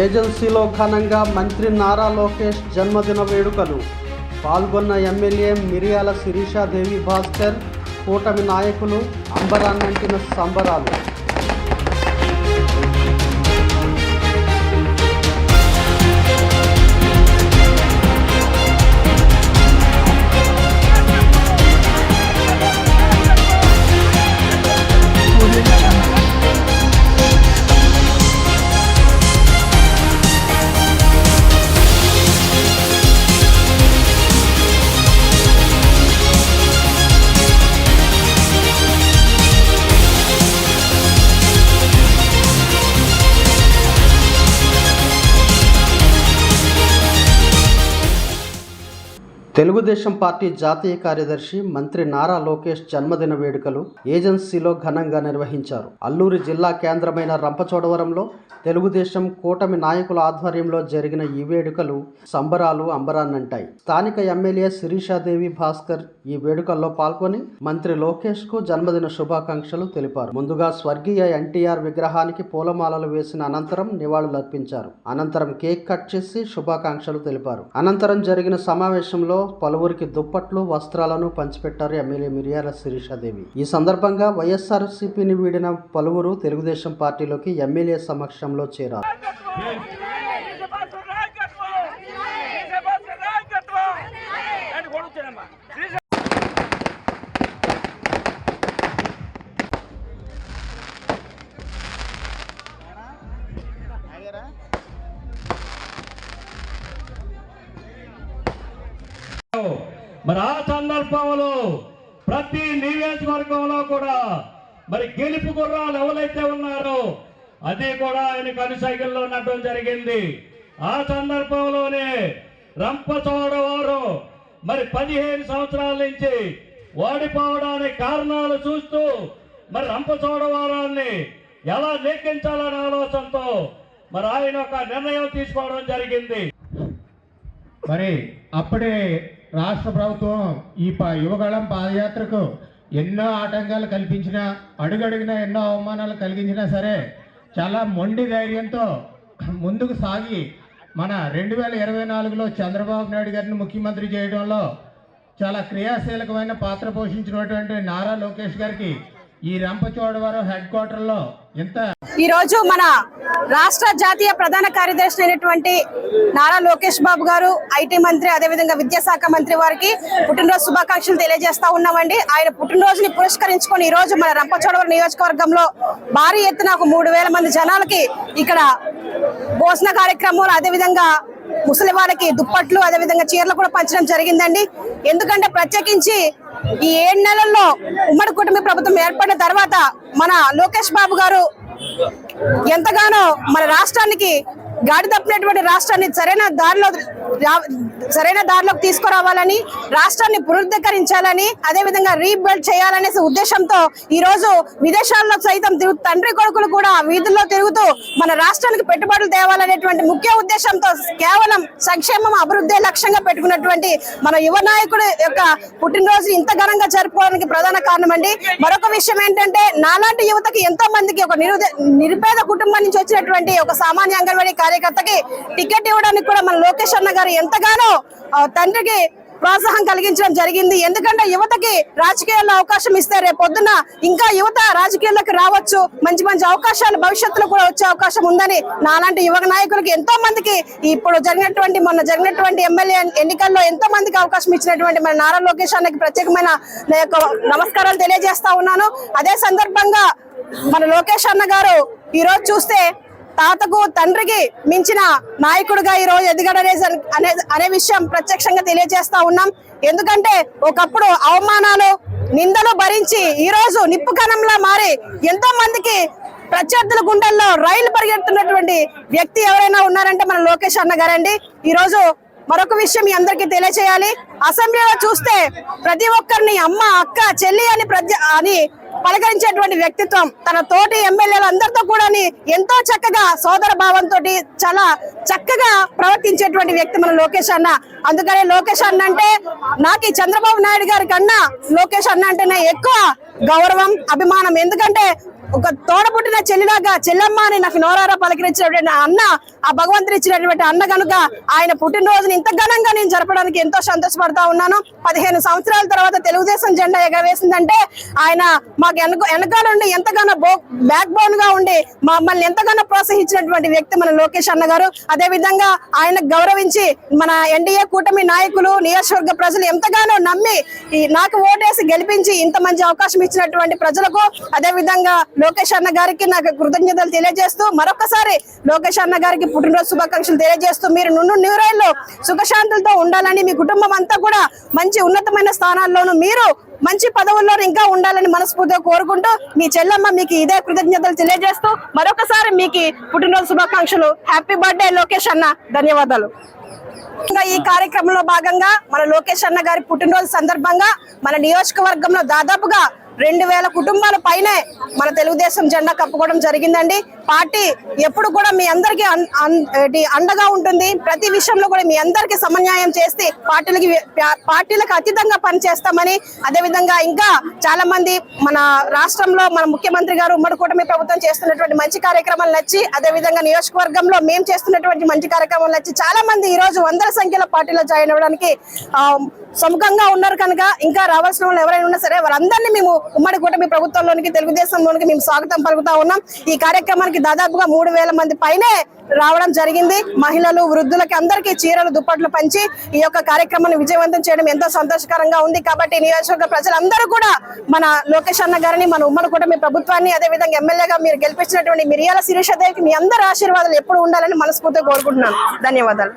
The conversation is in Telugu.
ఏజెన్సీలో ఘనంగా మంత్రి నారా లోకేష్ జన్మదిన వేడుకలు. పాల్గొన్న ఎమ్మెల్యే మిరియాల శిరీషాదేవి భాస్కర్ కూటమి నాయకులు అంబరాన్నంటిన సంబరాలు. తెలుగుదేశం పార్టీ జాతీయ కార్యదర్శి మంత్రి నారా లోకేష్ జన్మదిన వేడుకలు ఏజెన్సీలో ఘనంగా నిర్వహించారు. అల్లూరి జిల్లా కేంద్రమైన రంపచోడవరంలో తెలుగుదేశం కూటమి నాయకుల ఆధ్వర్యంలో జరిగిన ఈ వేడుకలు సంబరాలు అంబరాన్నంటాయి. స్థానిక ఎమ్మెల్యే శిరీషాదేవి భాస్కర్ ఈ వేడుకల్లో పాల్గొని మంత్రి లోకేష్కు జన్మదిన శుభాకాంక్షలు తెలిపారు. ముందుగా స్వర్గీయ ఎన్టీఆర్ విగ్రహానికి పూలమాలలు వేసిన అనంతరం నివాళులర్పించారు. అనంతరం కేక్ కట్ చేసి శుభాకాంక్షలు తెలిపారు. అనంతరం జరిగిన సమావేశంలో పలువురికి దుప్పట్లు వస్త్రాలను పంచిపెట్టారు ఎమ్మెల్యే మిరియాల శిరీషాదేవి ఈ సందర్భంగా వైఎస్ఆర్ సిపిని వీడిన పలువురు తెలుగుదేశం పార్టీలోకి ఎమ్మెల్యే సమక్షంలో చేరారు మరి ఆ సందర్భంలో ప్రతి నియోజకవర్గంలో కూడా మరి గెలుపు గుర్రాలు ఎవరైతే ఉన్నారో అది కూడా ఆయన కనుసైకిల్లో ఉండటం జరిగింది. ఆ సందర్భంలోనే రంపచోడవారు మరి పదిహేను సంవత్సరాల నుంచి ఓడిపోవడానికి కారణాలు చూస్తూ మరి రంపచోడవారాన్ని ఎలా లెక్కించాలనే ఆలోచనతో మరి ఆయన ఒక నిర్ణయం తీసుకోవడం జరిగింది. మరి అప్పుడే రాష్ట్ర ప్రభుత్వం ఈ యువగళం పాదయాత్రకు ఎన్నో ఆటంకాలు కల్పించినా అడుగడుగునా ఎన్నో అవమానాలు కలిగించినా సరే చాలా మొండి ధైర్యంతో ముందుకు సాగి మన రెండు వేల ఇరవై నాలుగులో చంద్రబాబు నాయుడు గారిని ముఖ్యమంత్రి చేయడంలో చాలా క్రియాశీలకమైన పాత్ర పోషించినటువంటి నారా లోకేష్ గారికి ఈ రంపచోడవరం హెడ్ క్వార్టర్లో ఇంత ఈ రోజు మన రాష్ట్ర జాతీయ ప్రధాన కార్యదర్శి అయినటువంటి నారా లోకేష్ బాబు గారు ఐటీ మంత్రి అదేవిధంగా విద్యాశాఖ మంత్రి వారికి పుట్టినరోజు శుభాకాంక్షలు తెలియజేస్తా ఉన్నామండి. ఆయన పుట్టినరోజుని పురస్కరించుకొని ఈ రోజు మన రంపచోడవరం నియోజకవర్గంలో భారీ ఎత్తున ఒక మూడు వేల మంది జనాలకి ఇక్కడ భోజన కార్యక్రమాలు అదేవిధంగా ముసలి వాళ్ళకి దుప్పట్లు అదేవిధంగా చీరలు కూడా పంచడం జరిగిందండి. ఎందుకంటే ప్రత్యేకించి ఈ ఏడు నెలల్లో ఉమ్మడి కుటుంబ ప్రభుత్వం ఏర్పడిన తర్వాత మన లోకేష్ బాబు గారు ఎంతగానో మన రాష్ట్రానికి గాడి తప్పినటువంటి రాష్ట్రాన్ని సరైన దారిలో సరైన దారిలోకి తీసుకురావాలని రాష్ట్రాన్ని పునరుద్ధరించాలని అదేవిధంగా రీబిల్డ్ చేయాలనే ఉద్దేశంతో ఈరోజు విదేశాల్లో సైతం తిరుగు తండ్రి కొడుకులు కూడా వీధుల్లో తిరుగుతూ మన రాష్ట్రానికి పెట్టుబడులు తేవాలనేటువంటి ముఖ్య ఉద్దేశంతో కేవలం సంక్షేమం అభివృద్ధి లక్ష్యంగా పెట్టుకున్నటువంటి మన యువ నాయకుడు యొక్క పుట్టినరోజు ఇంత ఘనంగా జరుపుకోవడానికి ప్రధాన కారణం అండి మరొక విషయం ఏంటంటే నాలాంటి యువతకి ఎంతో మందికి ఒక నిరుపేద కుటుంబం నుంచి వచ్చినటువంటి ఒక సామాన్య అంగన్వాడీ కార్యకర్తకి టికెట్ ఇవ్వడానికి కూడా మన లోకేష్ అన్న గారు ఎంతగానో తండ్రికి ప్రోత్సాహం కలిగించడం జరిగింది. ఎందుకంటే యువతకి రాజకీయాల్లో అవకాశం ఇస్తే రేపు ఇంకా యువత రాజకీయాల్లోకి రావచ్చు. మంచి మంచి అవకాశాలు భవిష్యత్తులో కూడా వచ్చే అవకాశం ఉందని నాలాంటి యువ నాయకులకి ఎంతో మందికి ఇప్పుడు జరిగినటువంటి మొన్న జరిగినటువంటి ఎమ్మెల్యే ఎన్నికల్లో ఎంతో మందికి అవకాశం ఇచ్చినటువంటి మన నారా లోకేష్ అన్నకి ప్రత్యేకమైన నమస్కారాలు తెలియజేస్తా ఉన్నాను. అదే సందర్భంగా మన లోకేష్ అన్న గారు ఈరోజు చూస్తే తాతకు తండ్రికి మించిన నాయకుడిగా ఈ రోజు ఎదిగడనే అనే అనే విషయం ప్రత్యక్షంగా తెలియజేస్తా ఉన్నాం. ఎందుకంటే ఒకప్పుడు అవమానాలు నిందలు భరించి ఈ రోజు నిప్పు కణంలా మారి ఎంతో మందికి ప్రత్యర్థుల గుండెల్లో రైలు పరిగెడుతున్నటువంటి వ్యక్తి ఎవరైనా ఉన్నారంటే మన లోకేష్ అన్న గారండి. ఈ రోజు మరొక విషయం మీ అందరికీ తెలియచేయాలి. అసెంబ్లీలో చూస్తే ప్రతి ఒక్కరిని అమ్మ అక్క చెల్లి అని ప్రతి అని పలకరించేటువంటి వ్యక్తిత్వం తన తోటి ఎమ్మెల్యేలు అందరితో కూడా ఎంతో చక్కగా సోదర భావంతో చాలా చక్కగా ప్రవర్తించేటువంటి వ్యక్తి మన లోకేష్ అన్న. అందుకనే లోకేష్ అన్న అంటే నాకు ఈ చంద్రబాబు నాయుడు గారి కన్నా లోకేష్ అన్న అంటేనే ఎక్కువ గౌరవం అభిమానం. ఎందుకంటే ఒక తోడబుట్టిన చెల్లిలాగా చెల్లమ్మ అని నాకు నోరారా పలకరించినటువంటి నా అన్న ఆ భగవంతుడు ఇచ్చినటువంటి అన్న కనుక ఆయన పుట్టినరోజుని ఇంత ఘనంగా నేను జరపడానికి ఎంతో సంతోషపడతా ఉన్నాను. పదిహేను సంవత్సరాల తర్వాత తెలుగుదేశం జెండా ఎగవేసిందంటే ఆయన మాకు వెనక వెనకాల ఉండి ఎంతగానో బో బ్యాక్ బోన్గా ఉండి మమ్మల్ని ఎంతగానో ప్రోత్సహించినటువంటి వ్యక్తి మన లోకేష్ అన్న గారు. అదే విధంగా ఆయన గౌరవించి మన ఎన్డీఏ కూటమి నాయకులు నియోజకవర్గ ప్రజలు ఎంతగానో నమ్మి ఈ నాకు ఓటేసి గెలిపించి ఇంత మంచి అవకాశం ఇచ్చినటువంటి ప్రజలకు అదే విధంగా లోకేష్ అన్న గారికి నాకు కృతజ్ఞతలు తెలియజేస్తూ మరొకసారి లోకేష్ అన్న గారికి పుట్టినరోజు శుభాకాంక్షలు తెలియజేస్తూ మీరు నుండి నూరేళ్ళు సుఖశాంతులతో ఉండాలని మీ కుటుంబం అంతా కూడా మంచి ఉన్నతమైన స్థానాల్లోనూ మీరు మంచి పదవుల్లో ఇంకా ఉండాలని మనస్ఫూర్తిగా కోరుకుంటూ మీ చెల్లమ్మ మీకు ఇదే కృతజ్ఞతలు తెలియజేస్తూ మరొకసారి మీకు పుట్టినరోజు శుభాకాంక్షలు. హ్యాపీ బర్త్డే లోకేష్ అన్న. ధన్యవాదాలు. ఇంకా ఈ కార్యక్రమంలో భాగంగా మన లోకేష్ అన్న గారి పుట్టినరోజు సందర్భంగా మన నియోజకవర్గంలో దాదాపుగా రెండు వేల కుటుంబాల పైనే మన తెలుగుదేశం జెండా కప్పుకోవడం జరిగిందండి. పార్టీ ఎప్పుడు కూడా మీ అందరికీ అండగా ఉంటుంది. ప్రతి విషయంలో కూడా మీ అందరికీ సమన్యాయం చేసి పార్టీలకి పార్టీలకు అతీతంగా పనిచేస్తామని అదేవిధంగా ఇంకా చాలా మంది మన రాష్ట్రంలో మన ముఖ్యమంత్రి గారు ఉమ్మడి కూటమి ప్రభుత్వం చేస్తున్నటువంటి మంచి కార్యక్రమాలు నచ్చి అదేవిధంగా నియోజకవర్గంలో మేము చేస్తున్నటువంటి మంచి కార్యక్రమాలు నచ్చి చాలా మంది ఈ రోజు వందల సంఖ్యలో పార్టీలో జాయిన్ అవ్వడానికి సముఖంగా ఉన్నారు కనుక ఇంకా రావాల్సిన వాళ్ళు ఎవరైనా ఉన్నా సరే వారందరినీ మేము ఉమ్మడి కూటమి ప్రభుత్వంలోనికి తెలుగుదేశంలోనికి మేము స్వాగతం పలుకుతా ఉన్నాం. ఈ కార్యక్రమానికి దాదాపుగా మూడు వేల మంది పైనే రావడం జరిగింది. మహిళలు వృద్ధులకి అందరికీ చీరలు దుప్పట్లు పంచి ఈ యొక్క కార్యక్రమాన్ని విజయవంతం చేయడం ఎంతో సంతోషకరంగా ఉంది. కాబట్టి నియోజకవర్గ ప్రజలందరూ కూడా మన లోకేష్ అన్న గారిని మన ఉమ్మడి కూటమి ప్రభుత్వాన్ని అదే విధంగా ఎమ్మెల్యేగా మీరు గెలిపించినటువంటి మిరియాల శిరీష దేవికి మీ అందరి ఆశీర్వాదాలు ఎప్పుడు ఉండాలని మనస్ఫూర్తిగా కోరుకుంటున్నాను. ధన్యవాదాలు.